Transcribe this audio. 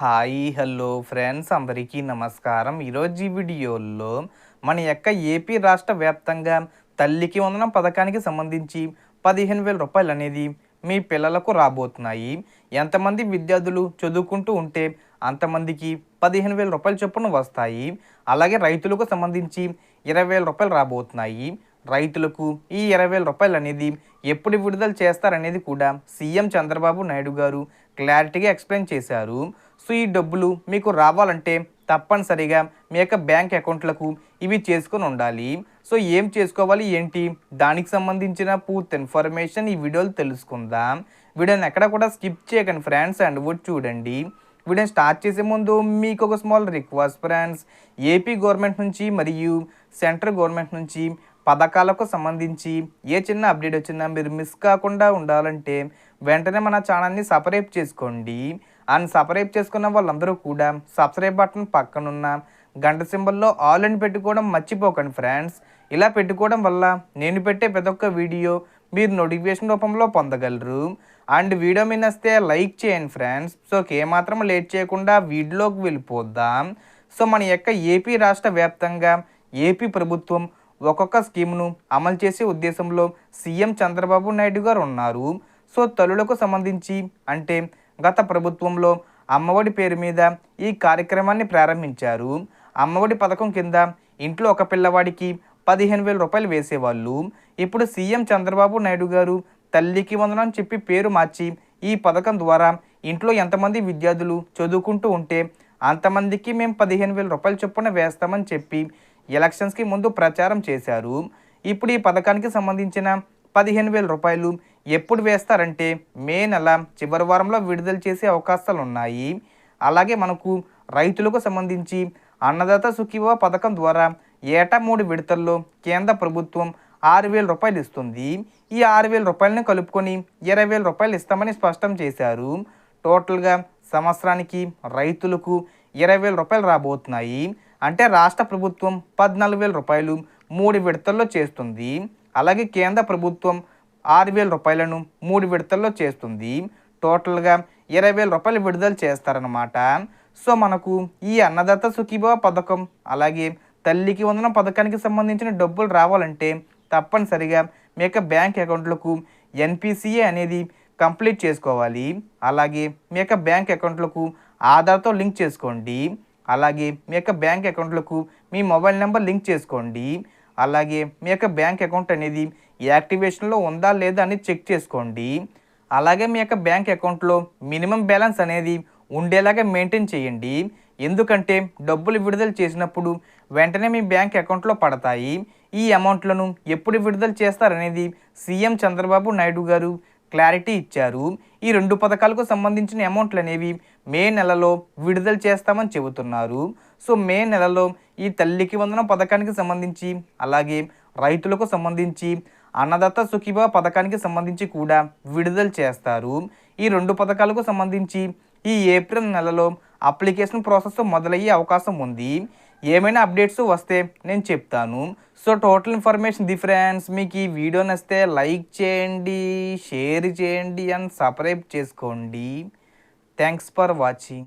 Hi hello friends అందరికీ నమస్కారం. ఈరోజు ఈ వీడియోలో మన యొక్క ఏపీ రాష్ట్ర వ్యాప్తంగా తల్లికి వందనం పథకానికి సంబంధించి పదిహేను వేల రూపాయలు అనేది మీ పిల్లలకు రాబోతున్నాయి. ఎంతమంది విద్యార్థులు చదువుకుంటూ ఉంటే అంతమందికి పదిహేను వేల రూపాయల చొప్పున వస్తాయి. అలాగే రైతులకు సంబంధించి ఇరవై వేల రూపాయలు రాబోతున్నాయి. రైతులకు ఈ ఇరవై వేల రూపాయలు అనేది ఎప్పుడు విడుదల చేస్తారనేది కూడా సీఎం చంద్రబాబు నాయుడు గారు క్లారిటీగా ఎక్స్ప్లెయిన్ చేశారు. సో ఈ డబ్బులు మీకు రావాలంటే తప్పనిసరిగా మీ యొక్క బ్యాంక్ అకౌంట్లకు ఇవి చేసుకొని ఉండాలి. సో ఏం చేసుకోవాలి ఏంటి? దానికి సంబంధించిన పూర్తి ఇన్ఫర్మేషన్ ఈ వీడియోలు తెలుసుకుందాం. వీడియోని ఎక్కడ కూడా స్కిప్ చేయకండి ఫ్రెండ్స్ అండ్ వచ్చి చూడండి. వీడియో స్టార్ట్ చేసే ముందు మీకు ఒక small request friends. AP government నుంచి మరియు సెంట్రల్ గవర్నమెంట్ నుంచి పథకాలకు సంబంధించి ఏ చిన్న అప్డేట్ వచ్చినా మీరు మిస్ కాకుండా ఉండాలంటే వెంటనే మన ఛానల్ని సపరేట్ చేసుకోండి. అండ్ సపరేట్ చేసుకున్న వాళ్ళందరూ కూడా సబ్స్క్రైబ్ బటన్ పక్కనున్న గంట సింబల్లో ఆల్ అని పెట్టుకోవడం మర్చిపోకండి ఫ్రెండ్స్. ఇలా పెట్టుకోవడం వల్ల నేను పెట్టే ప్రతి ఒక్క వీడియో మీరు నోటిఫికేషన్ రూపంలో పొందగలరు. అండ్ వీడియో మీనస్తే లైక్ చేయండి ఫ్రెండ్స్. సో ఏమాత్రం లేట్ చేయకుండా వీడియోకి వెళ్ళిపోద్దాం సో మన యొక్క ఏపీ రాష్ట్ర వ్యాప్తంగా ఏపీ ప్రభుత్వం ఒక్కొక్క స్కీమ్ను అమలు చేసే ఉద్దేశంలో సీఎం చంద్రబాబు నాయుడు గారు ఉన్నారు. సో తల్లులకు సంబంధించి అంటే గత ప్రభుత్వంలో అమ్మఒడి పేరు మీద ఈ కార్యక్రమాన్ని ప్రారంభించారు. అమ్మఒడి పథకం కింద ఇంట్లో ఒక పిల్లవాడికి పదిహేను వేల రూపాయలు వేసేవాళ్ళు. ఇప్పుడు సీఎం చంద్రబాబు నాయుడు గారు తల్లికి వందనం చెప్పి పేరు మార్చి ఈ పథకం ద్వారా ఇంట్లో ఎంతమంది విద్యార్థులు చదువుకుంటూ ఉంటే అంతమందికి మేము పదిహేను వేల రూపాయలు చొప్పున వేస్తామని చెప్పి ఎలక్షన్స్కి ముందు ప్రచారం చేశారు. ఇప్పుడు ఈ పథకానికి సంబంధించిన పదిహేను వేల రూపాయలు ఎప్పుడు వేస్తారంటే మే నెల చివరి వారంలో విడుదల చేసే అవకాశాలు ఉన్నాయి. అలాగే మనకు రైతులకు సంబంధించి అన్నదాత సుఖీవ పథకం ద్వారా ఏటా మూడు విడతల్లో కేంద్ర ప్రభుత్వం ఆరు వేల రూపాయలు ఇస్తుంది. ఈ ఆరు వేల రూపాయలను కలుపుకొని ఇరవై వేల రూపాయలు ఇస్తామని స్పష్టం చేశారు. టోటల్గా సంవత్సరానికి రైతులకు ఇరవై వేల రూపాయలు రాబోతున్నాయి. అంటే రాష్ట్ర ప్రభుత్వం పద్నాలుగు వేల రూపాయలు మూడు విడతల్లో చేస్తుంది. అలాగే కేంద్ర ప్రభుత్వం ఆరు వేల రూపాయలను మూడు విడతల్లో చేస్తుంది. టోటల్గా ఇరవై వేల రూపాయలు విడుదల చేస్తారనమాట సో మనకు ఈ అన్నదాత సుఖీభవ పథకం అలాగే తల్లికి వందన పథకానికి సంబంధించిన డబ్బులు రావాలంటే తప్పనిసరిగా మీ యొక్క బ్యాంక్ అకౌంట్లకు ఎన్పిసిఏ అనేది కంప్లీట్ చేసుకోవాలి. అలాగే మీ యొక్క బ్యాంక్ అకౌంట్లకు ఆధార్తో లింక్ చేసుకోండి. అలాగే మీ యొక్క బ్యాంక్ అకౌంట్లకు మీ మొబైల్ నెంబర్ లింక్ చేసుకోండి. అలాగే మీ యొక్క బ్యాంక్ అకౌంట్ అనేది యాక్టివేషన్లో ఉందా లేదా అని చెక్ చేసుకోండి. అలాగే మీ యొక్క బ్యాంక్ అకౌంట్లో మినిమం బ్యాలెన్స్ అనేది ఉండేలాగా మెయింటైన్ చేయండి. ఎందుకంటే డబ్బులు విడుదల చేసినప్పుడు వెంటనే మీ బ్యాంక్ అకౌంట్లో పడతాయి. ఈ అమౌంట్లను ఎప్పుడు విడుదల చేస్తారనేది సీఎం చంద్రబాబు నాయుడు గారు క్లారిటీ ఇచ్చారు. ఈ రెండు పథకాలకు సంబంధించిన అమౌంట్లు అనేవి మే నెలలో విడుదల చేస్తామని చెబుతున్నారు. సో మే నెలలో ఈ తల్లికి వందనం పథకానికి సంబంధించి అలాగే రైతులకు సంబంధించి అన్నదత్త సుఖీభ పథకానికి సంబంధించి కూడా విడుదల చేస్తారు. ఈ రెండు పథకాలకు సంబంధించి ఈ ఏప్రిల్ నెలలో అప్లికేషన్ ప్రాసెస్ మొదలయ్యే అవకాశం ఉంది. ఏమైనా అప్డేట్స్ వస్తే నేను చెప్తాను. సో టోటల్ ఇన్ఫర్మేషన్ డిఫరెన్స్ మీకు ఈ వీడియో నచ్చితే లైక్ చేయండి షేర్ చేయండి అండ్ సబ్స్క్రైబ్ చేసుకోండి. Thanks for watching